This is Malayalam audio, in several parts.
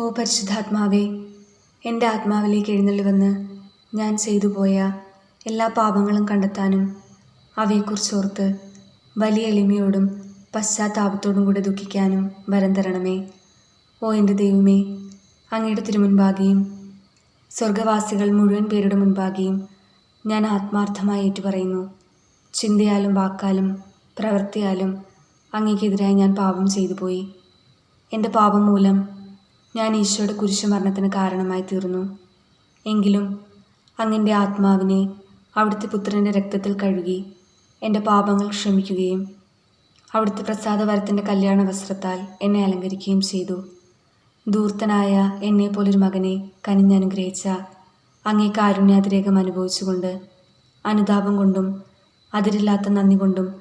ഓ പരിശുദ്ധാത്മാവേ എന്റെ ആത്മാവിലേക്ക് എഴുന്നള്ളി വന്ന് ഞാൻ ചെയ്തു പോയ എല്ലാ പാപങ്ങളും കണ്ടെത്താനും അവയെക്കുറിച്ചോർത്ത് വലിയ എളിമയോടും പശ്ചാത്താപത്തോടും കൂടെ ദുഃഖിക്കാനും വരം തരണമേ. ഓ എന്റെ ദൈവമേ അങ്ങയുടെ തിരുമുൻപാകെയും സ്വർഗവാസികൾ മുഴുവൻ പേരുടെ മുൻപാകെയും ഞാൻ ആത്മാർത്ഥമായി ഏറ്റുപറയുന്നു. ചിന്തയാലും വാക്കാലും പ്രവൃത്തിയാലും അങ്ങേക്കെതിരായി ഞാൻ പാപം ചെയ്തു പോയി. എന്റെ പാപം മൂലം ഞാൻ ഈശോയുടെ കുരിശുമരണത്തിന് കാരണമായി തീർന്നു. എങ്കിലും അങ്ങന്റെ ആത്മാവിനെ അവിടുത്തെ പുത്രന്റെ രക്തത്തിൽ കഴുകി എന്റെ പാപങ്ങൾ ക്ഷമിക്കുകയും അവിടുത്തെ പ്രസാദവരത്തിന്റെ കല്യാണ വസ്ത്രത്താൽ എന്നെ അലങ്കരിക്കുകയും ചെയ്തു. ദൂർത്തനായ എന്നെപ്പോലൊരു മകനെ കനിഞ്ഞനുഗ്രഹിച്ച അങ്ങേ കാരുണ്യാതിരേകം അനുഭവിച്ചുകൊണ്ട് അനുതാപം കൊണ്ടും അതിരില്ലാത്ത നന്ദി കൊണ്ടും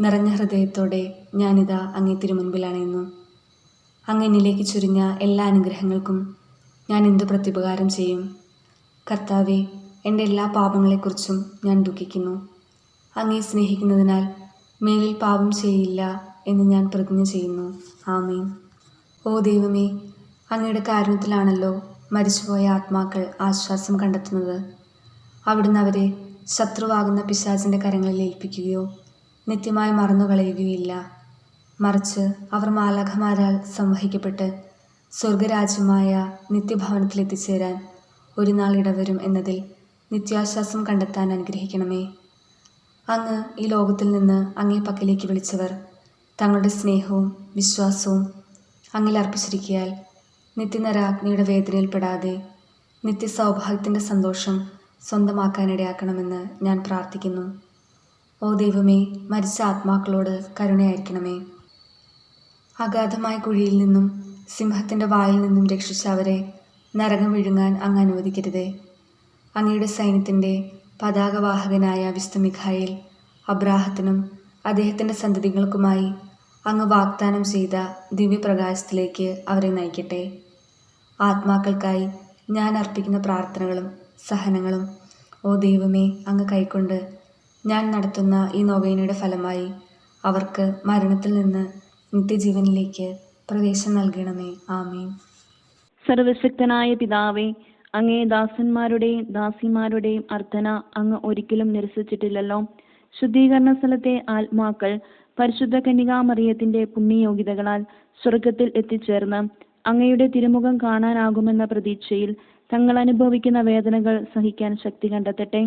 നിറഞ്ഞ ഹൃദയത്തോടെ ഞാനിതാ അങ്ങേ തിരുമുൻപിൽ അണയുന്നു അങ്ങ് എന്നിലേക്ക് ചുരിഞ്ഞ എല്ലാ അനുഗ്രഹങ്ങൾക്കും ഞാൻ എന്തു പ്രത്യുപകാരം ചെയ്യും? കർത്താവെ എന്റെ എല്ലാ പാപങ്ങളെക്കുറിച്ചും ഞാൻ ദുഃഖിക്കുന്നു. അങ്ങേ സ്നേഹിക്കുന്നതിനാൽ മേലിൽ പാപം ചെയ്യില്ല എന്ന് ഞാൻ പ്രതിജ്ഞ ചെയ്യുന്നു. ആമീൻ. ഓ ദൈവമേ അങ്ങയുടെ കാരുണ്യത്തിലാണല്ലോ മരിച്ചുപോയ ആത്മാക്കൾ ആശ്വാസം കണ്ടെത്തുന്നത്. അവിടുന്ന് അവരെ ശത്രുവാകുന്ന പിശാചിന്റെ കരങ്ങളിൽ ഏൽപ്പിക്കുകയോ നിത്യമായി മറന്നുകളയുകയില്ല മറിച്ച് അവർ മാലാഖമാരാൽ സംവഹിക്കപ്പെട്ട് സ്വർഗരാജ്യമായ നിത്യഭവനത്തിൽ എത്തിച്ചേരാൻ ഒരു നാൾ ഇടവരും എന്നതിൽ നിത്യാശ്വാസം കണ്ടെത്താൻ അനുഗ്രഹിക്കണമേ. അങ്ങ് ഈ ലോകത്തിൽ നിന്ന് അങ്ങേ പക്കലേക്ക് വിളിച്ചവർ തങ്ങളുടെ സ്നേഹവും വിശ്വാസവും അങ്ങിൽ അർപ്പിച്ചിരിക്കയാൽ നിത്യനരാഗ്നിയുടെ വേദനയിൽപ്പെടാതെ നിത്യസൗഭാഗ്യത്തിന്റെ സന്തോഷം സ്വന്തമാക്കാനിടയാക്കണമെന്ന് ഞാൻ പ്രാർത്ഥിക്കുന്നു. ഓ ദൈവമേ മരിച്ച ആത്മാക്കളോട് കരുണയായിരിക്കണമേ. അഗാധമായ കുഴിയിൽ നിന്നും സിംഹത്തിന്റെ വായിൽ നിന്നും രക്ഷിച്ച അവരെ നരകം വിഴുങ്ങാൻ അങ്ങ് അനുവദിക്കരുതേ. അങ്ങയുടെ സൈന്യത്തിന്റെ പതാകവാഹകനായ വിശുദ്ധ മിഖായിൽ അബ്രാഹത്തിനും അദ്ദേഹത്തിന്റെ സന്തതികൾക്കുമായി അങ്ങ് വാഗ്ദാനം ചെയ്ത ദിവ്യപ്രകാശത്തിലേക്ക് അവരെ നയിക്കട്ടെ. ആത്മാക്കൾക്കായി ഞാൻ അർപ്പിക്കുന്ന പ്രാർത്ഥനകളും സഹനങ്ങളും ഓ ദൈവമേ അങ്ങ് കൈക്കൊണ്ട് ഞാൻ നടത്തുന്ന ഈ നോവേനയുടെ ഫലമായി അവർക്ക് മരണത്തിൽ നിന്ന് നിത്യജീവനിലേക്ക് പ്രവേശം നൽകണമേ. ആമേ സർവശക്തനായ പിതാവേ അങ്ങേ ദാസന്മാരുടെയും ദാസിമാരുടെയും അർത്ഥന അങ്ങ് ഒരിക്കലും നിരസിച്ചിട്ടില്ലല്ലോ. ശുദ്ധീകരണ സ്ഥലത്തെ ആത്മാക്കൾ പരിശുദ്ധ കന്യകാമറിയത്തിന്റെ പുണ്യയോഗ്യതകളാൽ സ്വർഗത്തിൽ എത്തിച്ചേർന്ന് അങ്ങയുടെ തിരുമുഖം കാണാനാകുമെന്ന പ്രതീക്ഷയിൽ തങ്ങൾ അനുഭവിക്കുന്ന വേദനകൾ സഹിക്കാൻ ശക്തി കണ്ടെത്തട്ടെ.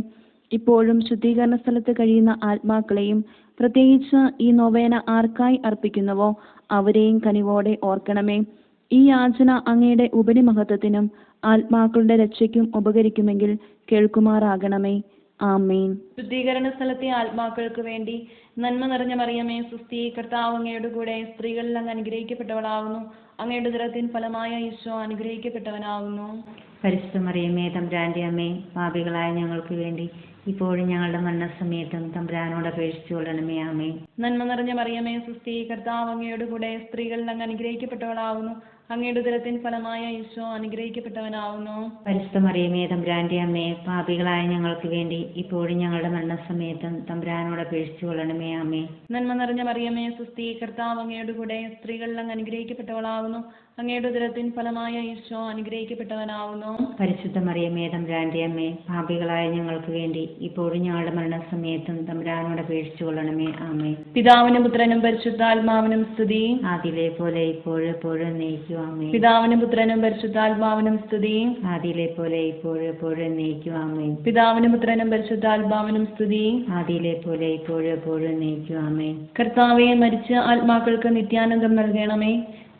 ഇപ്പോഴും ശുദ്ധീകരണ സ്ഥലത്ത് കഴിയുന്ന ആത്മാക്കളെയും പ്രത്യേകിച്ച് ഈ നൊവേന ആർക്കായി അർപ്പിക്കുന്നുവോ അവരെയും കനിവോടെ ഓർക്കണമേ. ഈ യാചന അങ്ങയുടെ ഉപരിമഹത്വത്തിനും ആത്മാക്കളുടെ രക്ഷയ്ക്കും ഉപകരിക്കുമെങ്കിൽ കേൾക്കുമാറാകണമേ. ആമേൻ. ശുദ്ധീകരണ സ്ഥലത്തെ ആത്മാക്കൾക്ക് വേണ്ടി നന്മ നിറഞ്ഞ മറിയമേ സുസ്ഥി കർത്താവ് അങ്ങയുടെ കൂടെ സ്ത്രീകളിൽ അങ്ങ് അനുഗ്രഹിക്കപ്പെട്ടവളാകുന്നു അങ്ങയുടെ ദുരത്തിൻ ഫലമായ ഈശോ അനുഗ്രഹിക്കപ്പെട്ടവനാകുന്നു പരിശുദ്ധ മറിയമേ തമ്പ്രാന്റെ അമ്മേ പാപികളായ ഞങ്ങൾക്ക് വേണ്ടി ഇപ്പോഴും ഞങ്ങളുടെ മരണസമയത്തും തമ്പുരാനോട് അപേക്ഷിച്ചു കൊള്ളണമേ ആമേ നന്മ നിറഞ്ഞ മറിയമേ സുസ്ഥി കർത്താവ് അങ്ങയോട് കൂടെ സ്ത്രീകളിൽ അങ്ങ് അനുഗ്രഹിക്കപ്പെട്ടവളാകുന്നു അങ്ങയുടെ ഉദരത്തിൻ ഫലമായ ഈശോ അനുഗ്രഹിക്കപ്പെട്ടവനാവുന്നു. പരിശുദ്ധ മറിയമേ തമ്പുരാന്റെ അമ്മേ പാപികളായ ഞങ്ങൾക്ക് വേണ്ടി ഇപ്പോഴും ഞങ്ങളുടെ മരണസമയത്തും തമ്പുരാനോട് അപേക്ഷിച്ചു കൊള്ളണമേ അമ്മേ നന്മ നിറഞ്ഞ മറിയമേ സുസ്ഥി കർത്താവ് അങ്ങയുടെ കൂടെ സ്ത്രീകളിൽ അങ്ങ് അനുഗ്രഹിക്കപ്പെട്ടവളാവുന്നു. അങ്ങയുടെ ഉദരത്തിൻ ഫലമായ ഈശോ അനുഗ്രഹിക്കപ്പെട്ടവനാവുന്നു. പരിശുദ്ധ മറിയമേ തമ്പുരാന്റെ അമ്മേ പാപികളായ ഞങ്ങൾക്ക് വേണ്ടി ഇപ്പോഴും ഞങ്ങളുടെ മരണസമയത്തും തമ്പുരാനോട് അപേക്ഷിച്ചു കൊള്ളണമേ അമ്മേ പിതാവിനും പുത്രനും പരിശുദ്ധാത്മാവിനും സ്തുതി. ആദിലെ പോലെ ഇപ്പോഴും എപ്പോഴും നയിക്കും ആമേ പിതാവിനും പുത്രനും പരിശുദ്ധാത്മാവിനും സ്തുതി. ആദിയിലെ പോലെ ഇപ്പോഴും എപ്പോഴും നയിക്കും ആമേ പിതാവിനും പുത്രനും പരിശുദ്ധാത്മാവിനും സ്തുതി. ആദിയിലെ പോലെ ഇപ്പോഴും എപ്പോഴും നയിക്കും ആമേ കർത്താവെ മരിച്ച ആത്മാക്കൾക്ക് നിത്യാനന്ദം നൽകണമേ.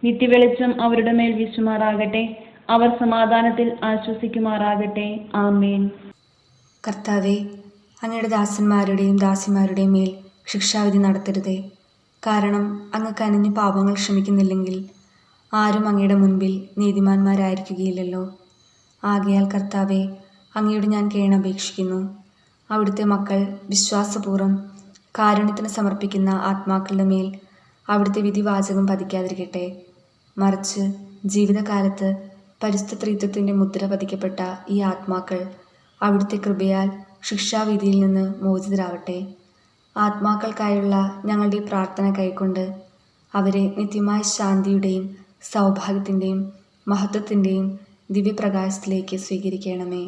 നിത്യവെളിച്ചം അവരുടെ മേൽ വീശുമാറാകട്ടെ. അവർ സമാധാനത്തിൽ ആശ്വസിക്കുമാറാകട്ടെ. ആമേൻ. കർത്താവെ അങ്ങയുടെ ദാസന്മാരുടെയും ദാസിമാരുടെയും മേൽ ശിക്ഷാവിധി നടത്തരുതേ. കാരണം അങ്ങ് കനിഞ്ഞ് പാപങ്ങൾ ക്ഷമിക്കുന്നില്ലെങ്കിൽ ആരും അങ്ങയുടെ മുൻപിൽ നീതിമാന്മാരായിരിക്കുകയില്ലല്ലോ. ആകയാൽ കർത്താവെ അങ്ങയോട് ഞാൻ കേണപേക്ഷിക്കുന്നു അവിടുത്തെ മക്കൾ വിശ്വാസപൂർവം കാരുണ്യത്തിന് സമർപ്പിക്കുന്ന ആത്മാക്കളുടെ മേൽ അവിടുത്തെ വിധിവാചകം പതിക്കാതിരിക്കട്ടെ. മറിച്ച് ജീവിതകാലത്ത് പരിസ്ഥിത്രീത്വത്തിന്റെ ത്രിത്വത്തിന്റെ മുദ്ര പതിക്കപ്പെട്ട ഈ ആത്മാക്കൾ അവിടുത്തെ കൃപയാൽ ശിക്ഷാവിധിയിൽ നിന്ന് മോചിതരാവട്ടെ. ആത്മാക്കൾക്കായുള്ള ഞങ്ങളുടെ പ്രാർത്ഥന കൈക്കൊണ്ട് അവരെ നിത്യമായ ശാന്തിയുടെയും സൗഭാഗ്യത്തിന്റെയും മഹത്വത്തിന്റെയും ദിവ്യപ്രകാശത്തിലേക്ക് സ്വീകരിക്കണമേ.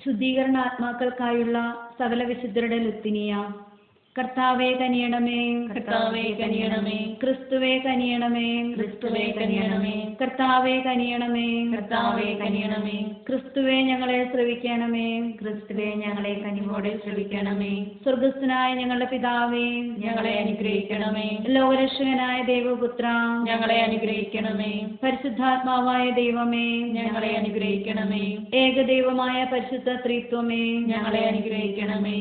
ശുദ്ധീകരണ ആത്മാക്കൾക്കായുള്ള സകല വിശുദ്ധരുടെ ലുത്തിനിയ കർത്താവെ കനിയണമേ കർത്താവേ കനിയണമേ ക്രിസ്തുവേ കനിയണമേ ക്രിസ്തുവേ കനിയണമേ കർത്താവേ കനിയണമേ കർത്താവേ കനിയണമേ ക്രിസ്തുവേ ഞങ്ങളെ ശ്രവിക്കണമേ ക്രിസ്തുവേ ഞങ്ങളെ കനിവോടെ ശ്രവിക്കണമേ സ്വർഗസ്ഥനായ ഞങ്ങളുടെ പിതാവേ ഞങ്ങളെ അനുഗ്രഹിക്കണമേ ലോകരക്ഷകനായ ദൈവപുത്ര ഞങ്ങളെ അനുഗ്രഹിക്കണമേ പരിശുദ്ധാത്മാവായ ദൈവമേ ഞങ്ങളെ അനുഗ്രഹിക്കണമേ ഏകദൈവമായ പരിശുദ്ധ ത്രിത്വമേ ഞങ്ങളെ അനുഗ്രഹിക്കണമേ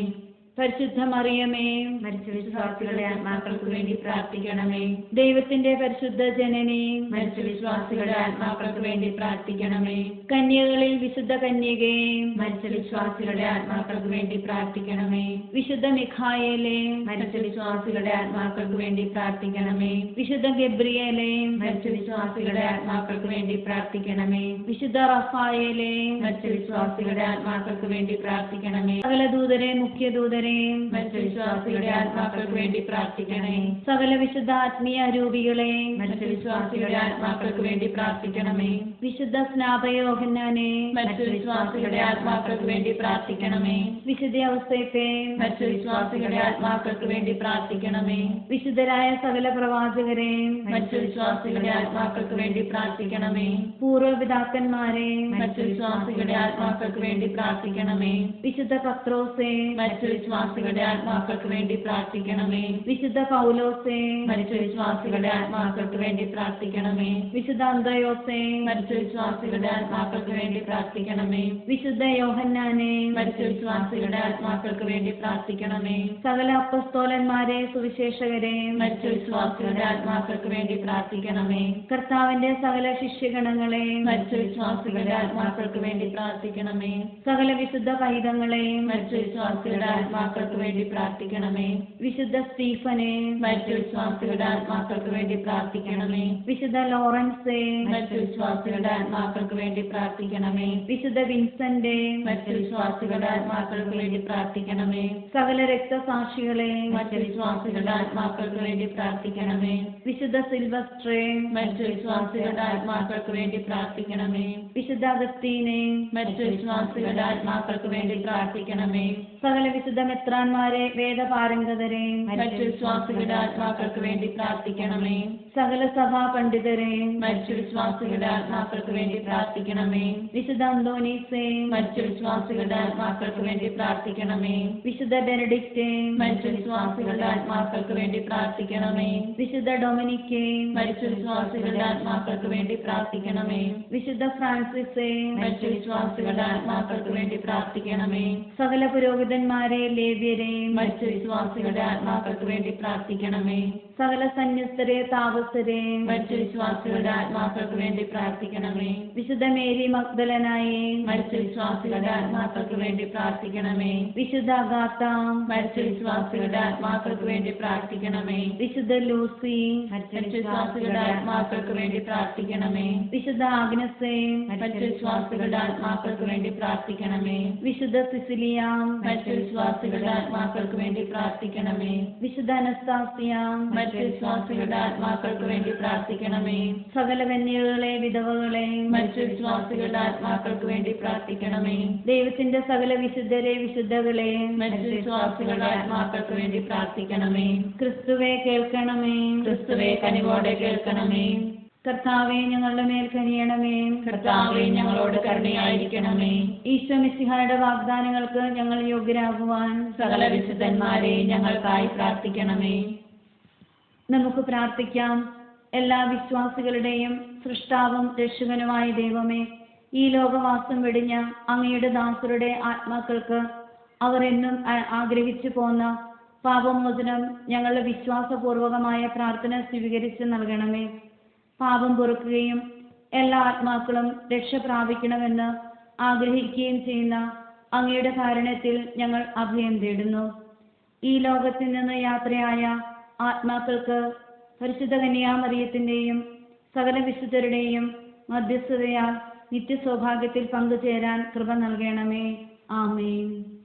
പരിശുദ്ധ മറിയമേ മരിച്ച വിശ്വാസികളുടെ ആത്മാക്കൾക്ക് വേണ്ടി പ്രാർത്ഥിക്കണമേ. ദൈവത്തിന്റെ പരിശുദ്ധ ജനനി മരിച്ച വിശ്വാസികളുടെ ആത്മാക്കൾക്ക് വേണ്ടി പ്രാർത്ഥിക്കണമേ. കന്യകളിൽ വിശുദ്ധ കന്യകേ മരിച്ച വിശ്വാസികളുടെ ആത്മാക്കൾക്ക് വേണ്ടി പ്രാർത്ഥിക്കണമേ. വിശുദ്ധ മിഖായേലേ മരിച്ച വിശ്വാസികളുടെ ആത്മാക്കൾക്ക് വേണ്ടി പ്രാർത്ഥിക്കണമേ. വിശുദ്ധ ഗബ്രിയേലേ മരിച്ച വിശ്വാസികളുടെ ആത്മാക്കൾക്ക് വേണ്ടി പ്രാർത്ഥിക്കണമേ. വിശുദ്ധ റഫായേലേ മരിച്ച വിശ്വാസികളുടെ ആത്മാക്കൾക്ക് വേണ്ടി പ്രാർത്ഥിക്കണമേ. സകല ദൂതരെ മുഖ്യ ദൂതരെ മരിച്ച വിശ്വാസികളുടെ ആത്മാക്കൾക്ക് വേണ്ടി പ്രാർത്ഥിക്കണേ സകല വിശുദ്ധ ആത്മീയ രൂപികളെ മനുഷ്യവിശ്വാസികളുടെ വിശ്വാസികളുടെ ആത്മാക്കൾക്ക് വേണ്ടി പ്രാർത്ഥിക്കണമേ. വിശുദ്ധ സ്നാപയോഹന്നാനെ മനുഷ്യവിശ്വാസികളുടെ വിശ്വാസികളുടെ ആത്മാക്കൾക്ക് വേണ്ടി പ്രാർത്ഥിക്കണമേ. വിശുദ്ധ അവസ്ഥയത്തെ മനുഷ്യവിശ്വാസികളുടെ വിശ്വാസികളുടെ ആത്മാക്കൾക്ക് വേണ്ടി പ്രാർത്ഥിക്കണമേ. വിശുദ്ധരായ സകല പ്രവാചകരെ മനുഷ്യവിശ്വാസികളുടെ വിശ്വാസികളുടെ ആത്മാക്കൾക്ക് വേണ്ടി പ്രാർത്ഥിക്കണമേ. പൂർവപിതാക്കന്മാരെ മനുഷ്യവിശ്വാസികളുടെ വിശ്വാസികളുടെ ആത്മാക്കൾക്ക് വേണ്ടി പ്രാർത്ഥിക്കണമേ. വിശുദ്ധ പത്രോസെ മരിച്ച വിശ്വാസികളുടെ ആത്മാക്കൾക്ക് വേണ്ടി പ്രാർത്ഥിക്കണമേ. വിശുദ്ധ പൗലോസേ മരിച്ച വിശ്വാസികളുടെ ആത്മാക്കൾക്ക് വേണ്ടി പ്രാർത്ഥിക്കണമേ. വിശുദ്ധ അന്തയോസേ മരിച്ച വിശ്വാസികളുടെ ആത്മാക്കൾക്ക് വേണ്ടി പ്രാർത്ഥിക്കണമേ. വിശുദ്ധ യോഹന്നാനെ മരിച്ച വിശ്വാസികളുടെ ആത്മാക്കൾക്ക് വേണ്ടി പ്രാർത്ഥിക്കണമേ. സകല അപ്പസ്തോലന്മാരെ സുവിശേഷകരെ മരിച്ച വിശ്വാസികളുടെ ആത്മാക്കൾക്ക് വേണ്ടി പ്രാർത്ഥിക്കണമേ. കർത്താവിന്റെ സകല ശിഷ്യഗണങ്ങളെ മരിച്ച വിശ്വാസികളുടെ ആത്മാക്കൾക്ക് വേണ്ടി പ്രാർത്ഥിക്കണമേ. സകല വിശുദ്ധ പൈതങ്ങളെ മരിച്ച വിശ്വാസികളുടെ ആത്മാക്കൾക്ക് വേണ്ടി പ്രാർത്ഥിക്കണമേ. വിശുദ്ധ സ്റ്റീഫനെ മരിച്ച വിശ്വാസികളുടെ ആത്മാക്കൾക്ക് വേണ്ടി പ്രാർത്ഥിക്കണമേ. വിശുദ്ധ ലോറൻസ് മരിച്ച വിശ്വാസികളുടെ ആത്മാക്കൾക്ക് വേണ്ടി പ്രാർത്ഥിക്കണമേ. വിശുദ്ധ വിൻസന്റെ മരിച്ച വിശ്വാസികളുടെ ആത്മാക്കൾക്ക് വേണ്ടി പ്രാർത്ഥിക്കണമേ. സകല രക്തസാക്ഷികളെ മരിച്ച വിശ്വാസികളുടെ ആത്മാക്കൾക്ക് വേണ്ടി പ്രാർത്ഥിക്കണമേ. വിശുദ്ധ സിൽവസ്ട്രേ മരിച്ച വിശ്വാസികളുടെ ആത്മാക്കൾക്ക് വേണ്ടി പ്രാർത്ഥിക്കണമേ. വിശുദ്ധ അഗസ്തീനെ മരിച്ച വിശ്വാസികളുടെ ആത്മാക്കൾക്ക് വേണ്ടി പ്രാർത്ഥിക്കണമേ. സകല വിശുദ്ധ മെത്രാന്മാരെ വേദപാരംഗതരെയും മറ്റു വിശ്വാസികളുടെ ആത്മാക്കൾക്ക് വേണ്ടി പ്രാർത്ഥിക്കണമേ. സകല സഭാ പണ്ഡിതരെയും മരിച്ച വിശ്വാസികളുടെ ആത്മാക്കൾക്ക് വേണ്ടി പ്രാർത്ഥിക്കണമേ. വിശുദ്ധ അന്തോണീസേയും മരിച്ച വിശ്വാസികളുടെ ആത്മാക്കൾക്ക് വേണ്ടി പ്രാർത്ഥിക്കണമേ. വിശുദ്ധ ബെനഡിക്റ്റേയും മരിച്ച വിശ്വാസികളുടെ ആത്മാക്കൾക്ക് വേണ്ടി പ്രാർത്ഥിക്കണമേ. വിശുദ്ധ ഡൊമിനിക്കേയും മരിച്ച വിശ്വാസികളുടെ ആത്മാക്കൾക്ക് വേണ്ടി പ്രാർത്ഥിക്കണമേ. വിശുദ്ധ ഫ്രാൻസിസേയും മരിച്ച വിശ്വാസികളുടെ ആത്മാക്കൾക്ക് വേണ്ടി പ്രാർത്ഥിക്കണമേ. സകല പുരോഹിതന്മാരെ ലേവ്യരെ മരിച്ച വിശ്വാസികളുടെ ആത്മാക്കൾക്ക് വേണ്ടി പ്രാർത്ഥിക്കണമേ. സകല സന്യസ്തരെ താപസരെ മരിച്ച വിശ്വാസികളുടെ ആത്മാക്കൾക്ക് വേണ്ടി പ്രാർത്ഥിക്കണമേ. വിശുദ്ധ മേരി മക്ദലനായി മരിച്ച വിശ്വാസികളുടെ ആത്മാക്കൾക്ക് വേണ്ടി പ്രാർത്ഥിക്കണമേ. വിശുദ്ധ അഗാത്ത. മരിച്ച വിശ്വാസികളുടെ ആത്മാക്കൾക്ക് വേണ്ടി പ്രാർത്ഥിക്കണമേ. വിശുദ്ധ ലൂസി. മരിച്ച വിശ്വാസികളുടെ ആത്മാക്കൾക്ക് വേണ്ടി പ്രാർത്ഥിക്കണമേ. വിശുദ്ധ ആഗ്നസേ. മരിച്ച വിശ്വാസികളുടെ ആത്മാക്കൾക്ക് വേണ്ടി പ്രാർത്ഥിക്കണമേ. വിശുദ്ധ സിസിലിയ. മരിച്ച വിശ്വാസികളുടെ ആത്മാക്കൾക്ക് വേണ്ടി പ്രാർത്ഥിക്കണമേ. വിശുദ്ധ അനസ്താസിയ. വിശ്വാസികളുടെ ആത്മാക്കൾക്ക് വേണ്ടി പ്രാർത്ഥിക്കണമേ സകല കന്യകളെ വിധവകളെ മരിച്ച വിശ്വാസികളുടെ ആത്മാക്കൾക്ക് വേണ്ടി പ്രാർത്ഥിക്കണമേ. ദൈവത്തിന്റെ സകല വിശുദ്ധരെ വിശുദ്ധകളെ മരിച്ച വിശ്വാസികളുടെ ആത്മാക്കൾക്ക് വേണ്ടി പ്രാർത്ഥിക്കണമേ. ക്രിസ്തുവെ കേൾക്കണമേ. ക്രിസ്തുവെ കനിവോടെ കേൾക്കണമേ. കർത്താവെ ഞങ്ങളുടെ മേൽ കനിയണമേ. കർത്താവെ ഞങ്ങളോട് കരുണയായിരിക്കണമേ. ഈശോ മിശിഹായുടെ വാഗ്ദാനങ്ങൾക്ക് ഞങ്ങൾ യോഗ്യരാകുവാൻ സകല വിശുദ്ധന്മാരെ ഞങ്ങൾക്കായി പ്രാർത്ഥിക്കണമേ. നമുക്ക് പ്രാർത്ഥിക്കാം. എല്ലാ വിശ്വാസികളുടെയും സൃഷ്ടാവും രക്ഷകനുമായ ദൈവമേ ഈ ലോകവാസം വെടിഞ്ഞ അങ്ങയുടെ ദാസരുടെ ആത്മാക്കൾക്ക് അവർ എന്നും ആഗ്രഹിച്ചു പോന്ന പാപമോചനം ഞങ്ങളുടെ വിശ്വാസപൂർവകമായ പ്രാർത്ഥന സ്വീകരിച്ച് നൽകണമേ. പാപം പൊറുക്കുകയും എല്ലാ ആത്മാക്കളും രക്ഷ പ്രാപിക്കണമെന്ന് ആഗ്രഹിക്കുകയും ചെയ്യുന്ന അങ്ങയുടെ കാരണത്തിൽ ഞങ്ങൾ അഭയം തേടുന്നു. ഈ ലോകത്തിൽ നിന്ന് യാത്രയായ ആത്മാക്കൾക്ക് പരിശുദ്ധ കന്യാമറിയത്തിന്റെയും സകല വിശുദ്ധരുടെയും മധ്യസ്ഥതയാൽ നിത്യസൗഭാഗ്യത്തിൽ പങ്കുചേരാൻ കൃപ നൽകണമേ. ആമേൻ.